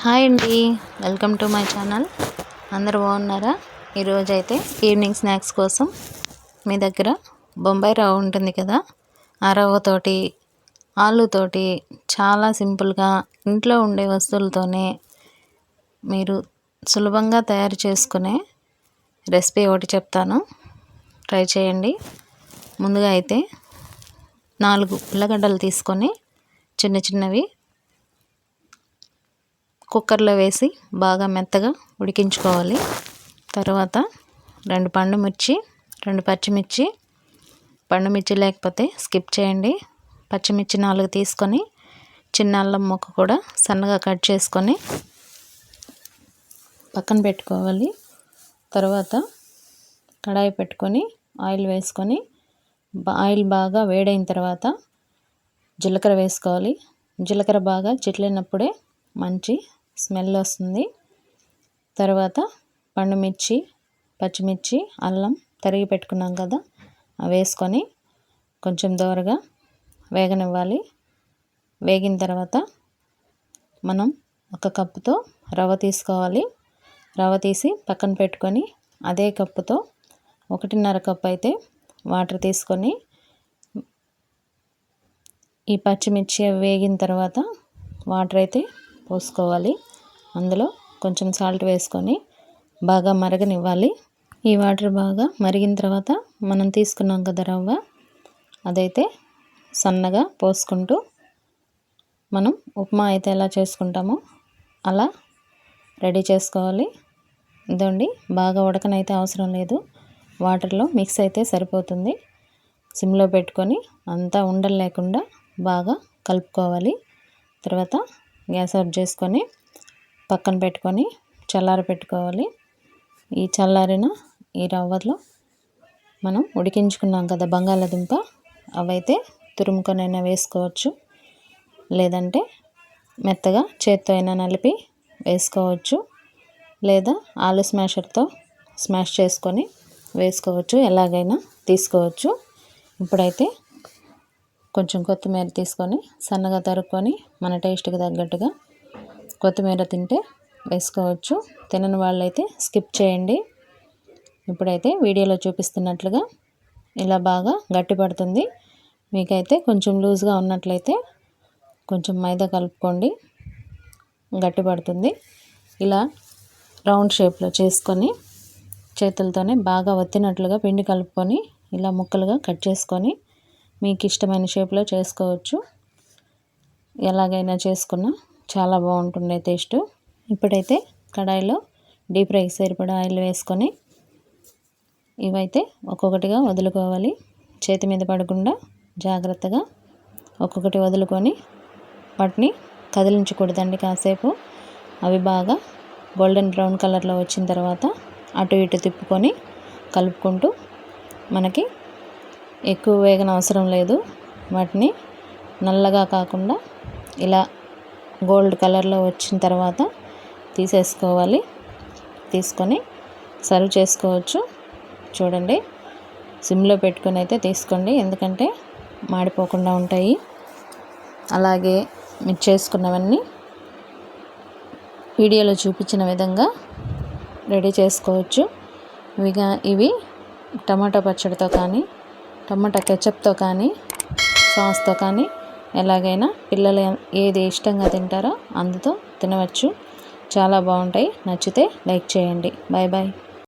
Hi అండి. Welcome to my channel. అందరు బాగున్నారా? ఈరోజు అయితే ఈవినింగ్ స్నాక్స్ కోసం మీ దగ్గర బొంబాయి రవ్వ ఉంటుంది కదా? ఆ రవ్వతోటి ఆలుతోటి చాలా సింపుల్గా ఇంట్లో ఉండే వస్తువులతోనే మీరు సులభంగా తయారు చేసుకునే రెసిపీ ఒకటి చెప్తాను. ట్రై చేయండి. ముందుగా అయితే నాలుగు ఉల్లగడ్డలు తీసుకొని చిన్న చిన్నవి కుక్కర్లో వేసి బాగా మెత్తగా ఉడికించుకోవాలి. తర్వాత రెండు పండు మిర్చి రెండు పచ్చిమిర్చి పండు మిర్చి లేకపోతే స్కిప్ చేయండి. పచ్చిమిర్చి నాలుగు తీసుకొని చిన్న అల్లం ముక్క కూడా సన్నగా కట్ చేసుకొని పక్కన పెట్టుకోవాలి. తర్వాత కడాయి పెట్టుకొని ఆయిల్ వేసుకొని ఆయిల్ బాగా వేడైన తర్వాత జీలకర్ర వేసుకోవాలి. జీలకర్ర బాగా చిట్లినప్పుడే మంచి స్మెల్ వస్తుంది. తర్వాత పండుమిర్చి పచ్చిమిర్చి అల్లం తరిగి పెట్టుకున్నాం కదా అవి వేసుకొని కొంచెం దోరగా వేగనివ్వాలి. వేగిన తర్వాత మనం ఒక కప్పుతో రవ్వ తీసుకోవాలి. రవ్వ తీసి పక్కన పెట్టుకొని అదే కప్పుతో ఒకటిన్నర కప్పు అయితే వాటర్ తీసుకొని ఈ పచ్చిమిర్చి వేగిన తర్వాత వాటర్ అయితే పోసుకోవాలి. అందులో కొంచెం సాల్ట్ వేసుకొని బాగా మరగనివ్వాలి. ఈ వాటర్ బాగా మరిగిన తర్వాత మనం తీసుకున్నాం కదా రవ్వ అదైతే సన్నగా పోసుకుంటూ మనం ఉప్మా అయితే ఎలా చేసుకుంటామో అలా రెడీ చేసుకోవాలి. ఇదండి బాగా ఉడకనైతే అవసరం లేదు. వాటర్లో మిక్స్ అయితే సరిపోతుంది. సిమ్లో పెట్టుకొని అంతా ఉండలు లేకుండా బాగా కలుపుకోవాలి. తర్వాత గ్యాస్ ఆఫ్ చేసుకొని పక్కన పెట్టుకొని చల్లార పెట్టుకోవాలి. ఈ చల్లారిన ఈ రవ్వలో మనం ఉడికించుకున్నాం కదా బంగాళాదుంప అవైతే తురుముకొనైనా వేసుకోవచ్చు. లేదంటే మెత్తగా చేత్తో అయినా నలిపి వేసుకోవచ్చు. లేదా ఆలు స్మాషర్తో స్మాష్ చేసుకొని వేసుకోవచ్చు. ఎలాగైనా తీసుకోవచ్చు. ఇప్పుడైతే కొంచెం కొత్తిమీర తీసుకొని సన్నగా తరుక్కొని మన టేస్ట్కి తగ్గట్టుగా కొత్తిమీర తింటే వేసుకోవచ్చు. తినని వాళ్ళైతే స్కిప్ చేయండి. ఇప్పుడైతే వీడియోలో చూపిస్తున్నట్లుగా ఇలా బాగా గట్టి పడుతుంది. మీకైతే కొంచెం లూజ్గా ఉన్నట్లయితే కొంచెం మైదా కలుపుకోండి. గట్టిపడుతుంది ఇలా రౌండ్ షేప్లో చేసుకొని చేతులతోనే బాగా వత్తినట్లుగా పిండి కలుపుకొని ఇలా ముక్కలుగా కట్ చేసుకొని మీకు ఇష్టమైన షేప్లో చేసుకోవచ్చు. ఎలాగైనా చేసుకున్నా చాలా బాగుంటుండే టేస్ట్. ఇప్పుడైతే కడాయిలో డీప్ ఫ్రైకి సరిపడా ఆయిల్ వేసుకొని ఇవైతే ఒక్కొక్కటిగా వదులుకోవాలి. చేతి మీద పడకుండా జాగ్రత్తగా ఒక్కొక్కటి వదులుకొని వాటిని కదిలించకూడదండి కాసేపు. అవి బాగా గోల్డెన్ బ్రౌన్ కలర్లో వచ్చిన తర్వాత అటు ఇటు తిప్పుకొని కలుపుకుంటూ మనకి ఎక్కువ వేగన అవసరం లేదు. వాటిని నల్లగా కాకుండా ఇలా గోల్డ్ కలర్లో వచ్చిన తర్వాత తీసేసుకోవాలి. తీసుకొని సర్వ్ చేసుకోవచ్చు. చూడండి సిమ్లో పెట్టుకొని అయితే తీసుకోండి. ఎందుకంటే మాడిపోకుండా ఉంటాయి. అలాగే మీరు చేసుకున్నవన్నీ వీడియోలో చూపించిన విధంగా రెడీ చేసుకోవచ్చు. ఇవిగా ఇవి టమాటా పచ్చడితో కానీ టమాటా కెచప్తో కానీ సాస్తో కానీ ఎలాగైనా పిల్లలు ఏది ఇష్టంగా తింటారో అందుతో తినవచ్చు. చాలా బాగుంటాయి. నచ్చితే లైక్ చేయండి. Bye bye.